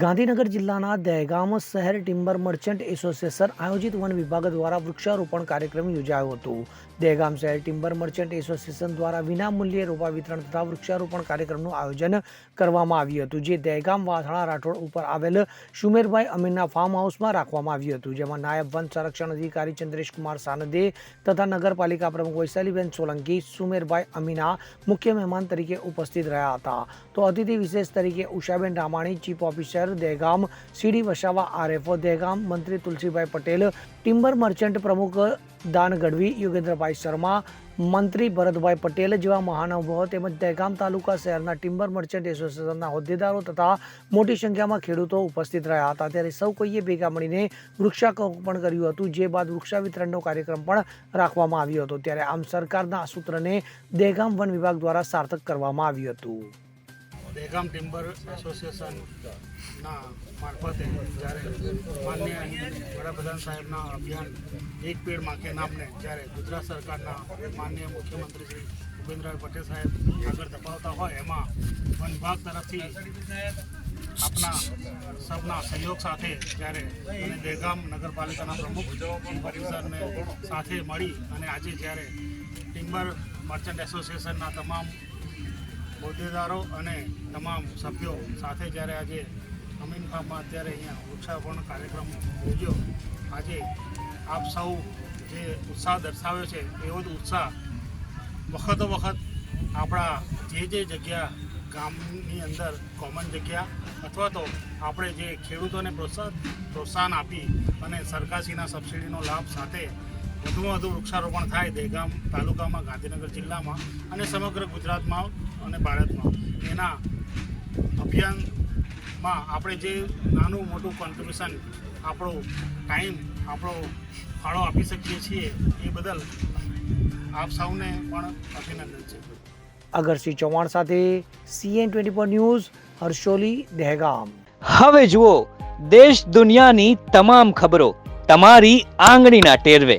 ગાંધીનગર જિલ્લાના દહેગામ શહેર timber merchant association આયોજિત વન વિભાગ દ્વારા વૃક્ષારોપણ કાર્યક્રમ યોજાયો હતો. દહેગામ શહેર ટિમ્બર મર્ચન્ટ એસોસિએશન દ્વારા વિનામૂલ્યે રોપા વિતરણ તથા વૃક્ષારોપણ કાર્યક્રમનું આયોજન કરવામાં આવ્યું હતું, જે દહેગામ વાસણા રાઠોડ ઉપર આવેલ સુમેરભાઈ અમીનના ફાર્મ હાઉસમાં રાખવામાં આવ્યું હતું, જેમાં નાયબ વન સંરક્ષણ અધિકારી ચંદ્રેશકુમાર સાનદે તથા નગરપાલિકા પ્રમુખ વૈશાલીબેન સોલંકી, સુમેરભાઈ અમીના મુખ્ય મહેમાન તરીકે ઉપસ્થિત રહ્યા હતા. તો અતિથિ વિશેષ તરીકે Ushaben Ramani chief officer Dehgam C D Vasava RFO Dehgam મંત્રી તુલસીભાઈ પટેલ, ટિમ્બર મર્ચન્ટ પ્રમુખ દાન ગઢવી, યોગેન્દ્રભાઈ શર્મા, મંત્રી ભરતભાઈ પટેલ જેવા મહાનુભાવો તેમજ દહેગામ તાલુકા શહેરના ટિમ્બર મર્ચન્ટ એસોસિએશનના હોદ્દેદારો તથા મોટી સંખ્યામાં ખેડૂતો ઉપસ્થિત રહ્યા હતા. ત્યારે સૌ કોઈએ ભેગા મળીને વૃક્ષારોપણ કર્યું હતું, જે બાદ વૃક્ષા વિતરણનો કાર્યક્રમ પણ રાખવામાં આવ્યો હતો. ત્યારે આમ સરકારના આ સૂત્રને દહેગામ વન વિભાગ દ્વારા સાર્થક કરવામાં આવ્યું હતું. દહેગામ ટિમ્બર એસોસિએશનના મારફતે જ્યારે માન્ય વડાપ્રધાન સાહેબના અભિયાન એક પેડ માખે નામને જ્યારે ગુજરાત સરકારના માન્ય મુખ્યમંત્રી શ્રી ભૂપેન્દ્રભાઈ પટેલ સાહેબ આગળ ધપાવતા હોય, એમાં વન વિભાગ તરફથી આપના સબના સહયોગ સાથે જ્યારે અને દહેગામ નગરપાલિકાના પ્રમુખ પરિવારને સાથે મળી અને આજે જ્યારે ટિમ્બર મર્ચન્ટ એસોસિએશનના તમામ હોદ્દેદારો અને તમામ સભ્યો સાથે જ્યારે આજે અમીન ફાર્મમાં અત્યારે અહીંયા વૃક્ષારોપણ કાર્યક્રમ યોજ્યો, આજે આપ સૌ જે ઉત્સાહ દર્શાવ્યો છે, એવો જ ઉત્સાહ વખતો વખત આપણા જે જે જગ્યા ગામની અંદર કોમન જગ્યા અથવા તો આપણે જે ખેડૂતોને પ્રોત્સાહન પ્રોત્સાહન આપી અને સરકારશ્રીના સબસિડીનો લાભ સાથે વધુમાં વધુ વૃક્ષારોપણ થાય દહેગામ તાલુકામાં ગાંધીનગર જિલ્લામાં અને સમગ્ર ગુજરાતમાં અને ભારતમાં. એના અભિયાનમાં આપણે જે નાનું મોટું કોન્ટ્રીબ્યુશન આપણો ટાઈમ આપણો ફાળો આપી શકીએ છીએ એ બદલ આપ સૌને પણ અભિનંદન છે. અગરસિંહ ચૌહાણ સાથે CN twenty four news Harsholi Dehgam. હવે જુઓ દેશ દુનિયાની તમામ ખબરો તમારી આંગળીના ટેરવે.